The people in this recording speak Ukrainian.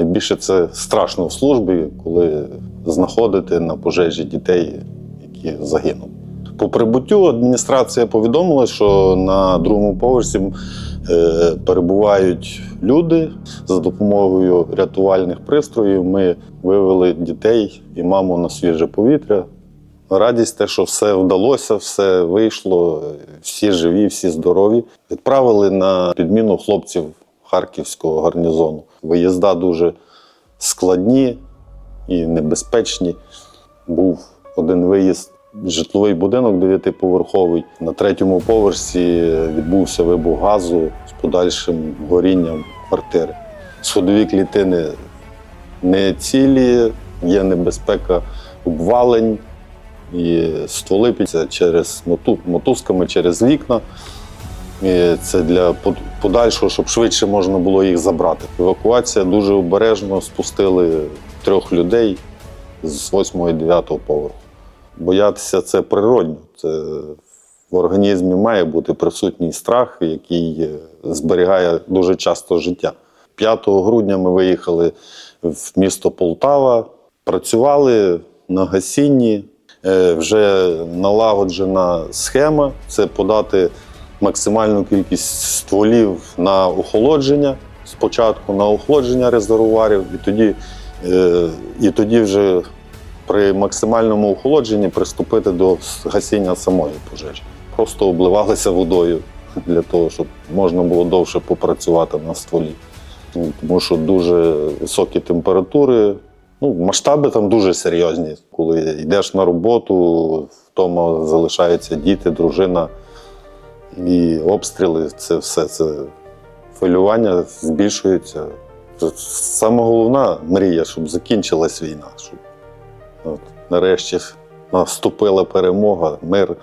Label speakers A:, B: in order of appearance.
A: найбільше це страшно в службі, коли знаходити на пожежі дітей, які загинули. По прибуттю адміністрація повідомила, що на другому поверсі е, перебувають люди за допомогою рятувальних пристроїв. Ми вивели дітей і маму на свіже повітря. Радість те, що все вдалося, все вийшло, всі живі, всі здорові. Відправили на підміну хлопців харківського гарнізону. Виїзда дуже складні і небезпечні. Був один виїзд житловий будинок дев'ятиповерховий. На третьому поверсі відбувся вибух газу з подальшим горінням квартири. Сходові клітини не цілі, є небезпека обвалень, і стволи через моту- мотузками через вікна. Це для подальшого, щоб швидше можна було їх забрати. Евакуація дуже обережно спустили трьох людей з 8 і 9 поверху. Боятися це природньо. Це в організмі має бути присутній страх, який е, зберігає дуже часто життя. 5 грудня ми виїхали в місто Полтава, працювали на гасінні. Е, Вже налагоджена схема це подати максимальну кількість стволів на охолодження спочатку, на охолодження резервуарів, і тоді, е, і тоді вже при максимальному охолодженні приступити до гасіння самої пожежі. Просто обливалися водою для того, щоб можна було довше попрацювати на стволі. Ну, Тому що дуже високі температури. Ну, масштаби там дуже серйозні. Коли йдеш на роботу, вдома залишаються діти, дружина і обстріли, це все це хвилювання збільшується. Саме головна мрія, щоб закінчилась війна, щоб от, нарешті наступила перемога, мир